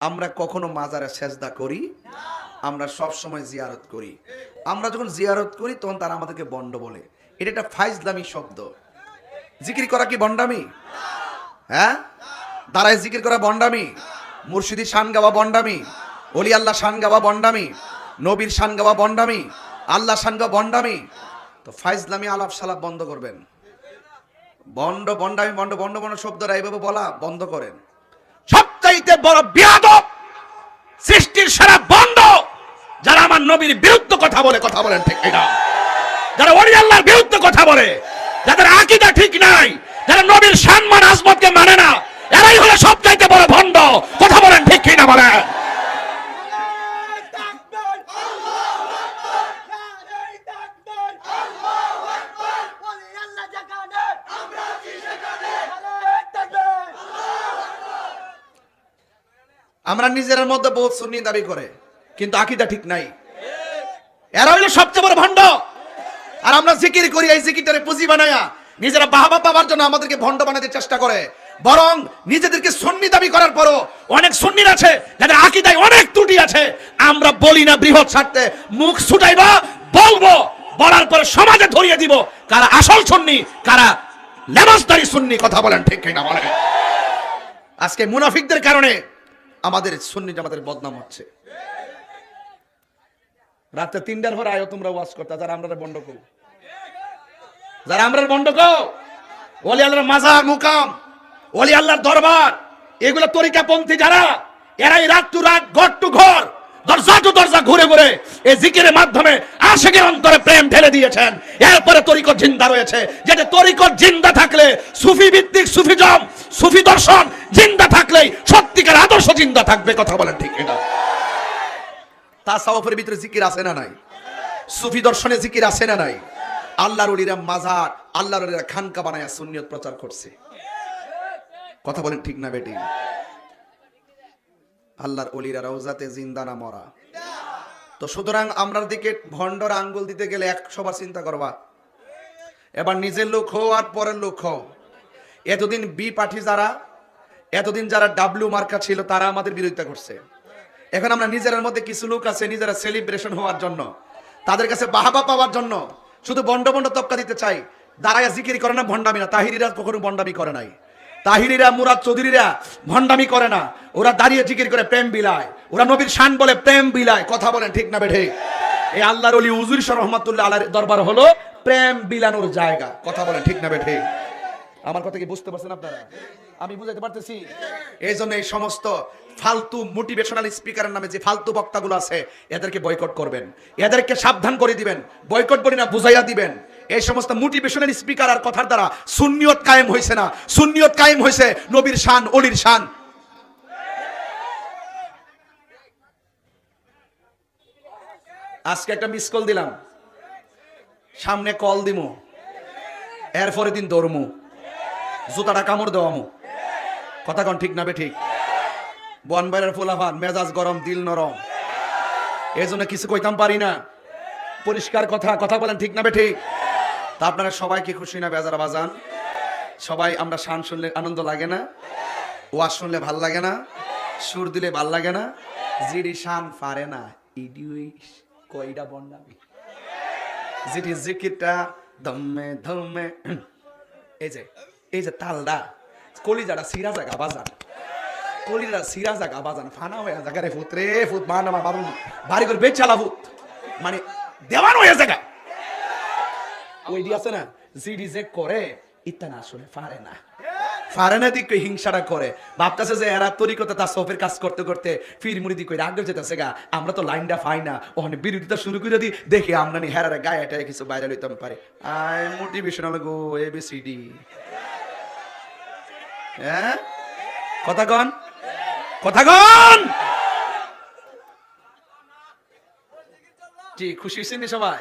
আমরা কখনো মাজারে সেজদা করি, আমরা সব সময় জিয়ারত করি। আমরা যখন জিয়ারত করি, তখন তারা আমাদেরকে বন্ড বলে। এটা একটা ফাইজলামি শব্দ। জিকির করা কি বন্ডামি? হ্যাঁ? দাঁড়ায় জিকির করা বন্ডামি? মুর্শিদি শান গাওয়া বন্ডামি? অলি আল্লাহ শান গাওয়া বন্ডামি? নবীর শান গাওয়া বন্ডামি? আল্লাহ শান গাওয়া বন্ডামি? তো ফাইজলামি আলাপ সালাপ বন্ধ করবেন। বন্ড, বন্ডামি, বন্ড বন্ড বন্ড শব্দটা এইভাবে বলা বন্ধ করেন। সবচাইতে বড় বিয়াদব সৃষ্টির সারা বন্ধ। যারা আমার নবীর বিরুদ্ধে কথা বলে, কথা বলেন ঠিক এটা যারা ওলি আল্লাহর বিরুদ্ধে কথা বলে, যাদের আকিদা ঠিক নাই, যারা নবীর সম্মান আজমতকে মানে না এরাই হলো সবচাইতে বড় ভণ্ড কথা বলেন ঠিক কিনা বলেন আমরা নিজের মধ্যে বহুত সুন্নি দাবি করে, কিন্তু আকিদা ঠিক নাই। এরা হইল সবচেয়ে বড় ভণ্ড। আর আমরা জিকির করি, এই জিকিরটারে পুঁজি বানায়া নিজেরা বাহাবা পাওয়ার জন্য আমাদেরকে ভণ্ড বানাতে চেষ্টা করে। বরং নিজেদেরকে সুন্নি দাবি করার পরও অনেক সুন্নির আছে, যাদের আকিদায় অনেক ত্রুটি আছে। আমরা বলি না বৃহৎ স্বার্থে, মুখ ছুটাইবা, বলব, বলার পরে সমাজে ধরিয়ে দিব। কারা আসল সুন্নি, কারা লেবাসদারি সুন্নি, কথা বলেন ঠিক কিনা বলেন। আজকে মুনাফিকদের কারণে আমাদের সুন্নি জামাতের বদনাম হচ্ছে। রাতে তিনটার পর আয়ো তোমরা ওয়াজ করতে, যারা আমরা বন্ড করো যারা আমরা বন্ড কো ওলি আল্লাহর মাজার, মুকাম, ওলি আল্লাহর দরবার, এগুলো তরিকাপন্থী যারা, এরাই রাত টু রাত, ঘর টু ঘর, দরজা টু দরজা ঘুরে ঘুরে এই জিকিরের মাধ্যমে আশেকের অন্তরে প্রেম ঢেলে দিয়েছেন। এরপরে তরিকত জিন্দা রয়েছে। যেটা তরিকত জিন্দা থাকলে সুফি ভিত্তিক সুফিজম, সুফি দর্শন জিন্দা থাকলেই সত্যিকার আদর্শ জিন্দা থাকবে, কথা বলেন ঠিক এটা তাসাউফের ভিতরে জিকির আছে না নাই? সুফি দর্শনে জিকির আছে না নাই? আল্লাহর ওলিরা মাজার, আল্লাহর ওলিরা খানকা বানায়া সুন্নিয়ত প্রচার করছে। কথা বলেন ঠিক না বেটি? আল্লাহর ওলিরা রওজাতে জিন্দা না মরা। তো সুতরাং আমরার দিকে ভণ্ডর আঙ্গুল দিতে গেলে একশো বার চিন্তা করবা। এবার নিজের লোক হও আর পরের লোক হও। এতদিন বি পাঠি যারা এতদিন যারা ডাব্লিউ মার্কা ছিল, তারা আমাদের বিরোধিতা করছে। এখন আমরা নিজের মধ্যে কিছু লোক আছে, নিজেরা সেলিব্রেশন হওয়ার জন্য, তাদের কাছে বাহাবা পাওয়ার জন্য, শুধু বন্ড বন্ড তপকা দিতে চাই। দাঁড়ায় জিকির করে না ভণ্ডামি না তাহিরিরা কখনো ভণ্ডামি করে নাই। তাহিরিরা, মুরাদ চৌধুরীরা ভণ্ডামি করে না। ওরা দাঁড়িয়ে জিকির করে প্রেম বিলায়। ওরা নবীর শান বলে প্রেম বিলায়। কথা বলেন ঠিক না বেঠে? এই আল্লাহর অলি উজুর সর রহমতুল্লাহ আল্লাহর দরবার হলো প্রেম বিলানোর জায়গা। কথা বলেন ঠিক না বেঠে? আমার কথা কি বুঝতে পারছেন আপনারা? আমি বুঝাইতে পারতেছি। এই জন্য এই সমস্ত ফালতু মোটিভেশনাল স্পিকারের নামে যে ফালতু বক্তাগুলো আছে, এদেরকে বয়কট করবেন। এদেরকে সাবধান করে দিবেন। বয়কট বলি না, বুঝাইয়া দিবেন। এই সমস্ত মোটিভেশনাল স্পিকার আর কথার দ্বারা সুন্নিয়ত কায়েম হয়েছে না। সুন্নিয়ত কায়েম হয়েছে নবীর শান, অলির শান। আজকে একটা মিস কল দিলাম। সামনে কল দিমু। এরপরে দিন দৌড়মু জুতাটা কামড় দেওয়ামু কথা কন ঠিক না বে ঠিক? বনবাইরের ফুলাফান মেজাজ গরম, দিল নরম। এই জন্য কিছু কইতাম পারি না। পরিষ্কার কথা কথা বলেন ঠিক না বে ঠিক? তা আপনারা সবাই কি খুশি না বেজারা বাজান? সবাই আমরা শান শুনলে আনন্দ লাগে না? ওয়াজ শুনলে ভালো লাগে না? সুর দিলে ভালো লাগে না? জিডি শান পারে না ইডিউইস কইডা বন্ডামি। জিডি জিকিরটা দমে দমে এই যে এই যে তালদা কলিজাটা সিরা জাগা বাজান। কলিজাটা সিরা জাগা বাজান, ফানা হয়ে জাগা রে ফুত রে ফুত মা নামা বাবু, বাড়ি করে বেচ চালা ফুত মানে দেওয়ান হয়ে জায়গা ওই আছে না, জিডি যে করে আসলে পারে না। পারে না দিক হিংসাটা করে। ভাবতেছে যে এরা তার সফের কাজ করতে করতে ফির মুড়ি দিক রাগ যেতেছে গা। আমরা তো লাইনটা পাই না। ওখানে বিরোধিতা শুরু করে দিই দেখি আমরা নি হেরারে গায়ে টায়ে কিছু বাইরে লইতে পারে। আই মোটিভেশনাল গো এবিসিডি হ্যাঁ? কথা কন। কথা কন! জি খুশি হয়েছেন সবাই?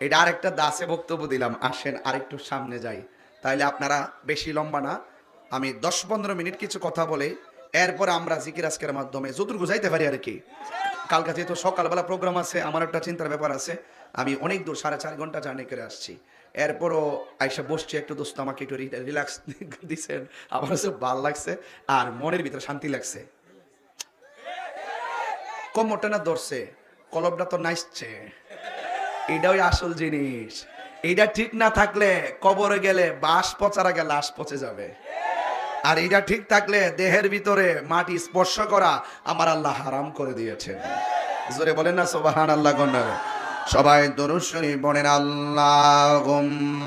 এটা আরেকটা দাসে বক্তব্য দিলাম। আসেন আরেকটু সামনে যাই। তাইলে আপনারা বেশি লম্বা না। আমি দশ পনেরো মিনিট কিছু কথা বলে। এরপর আমরা জিকির আজকের মাধ্যমে যতটুকু যাইতে পারি আর কি। কালকে যেহেতু সকালবেলা প্রোগ্রাম আছে আমার একটা চিন্তার ব্যাপার আছে। আমি অনেক দূর সাড়ে চার ঘণ্টা জার্নি করে আসছি। এরপরও আইসা বসছি, একটু দোস্ত, আমাকে একটু রিল্যাক্স দিছেন। আমার কাছে ভালো লাগছে আর মনের ভিতরে শান্তি লাগছে। কোমরটা না ধরছে কলমটা তো নাইসছে এটাই আসল জিনিস। এইটা ঠিক না থাকলে কবরে গেলে বাঁশ পচার আগে লাশ পচে যাবে। আর এটা ঠিক থাকলে দেহের ভিতরে মাটি স্পর্শ করা আমার আল্লাহ হারাম করে দিয়েছেন। জোরে বলেন না সোবাহান আল্লাহ সবাই দরুদ বনের আল্লাহ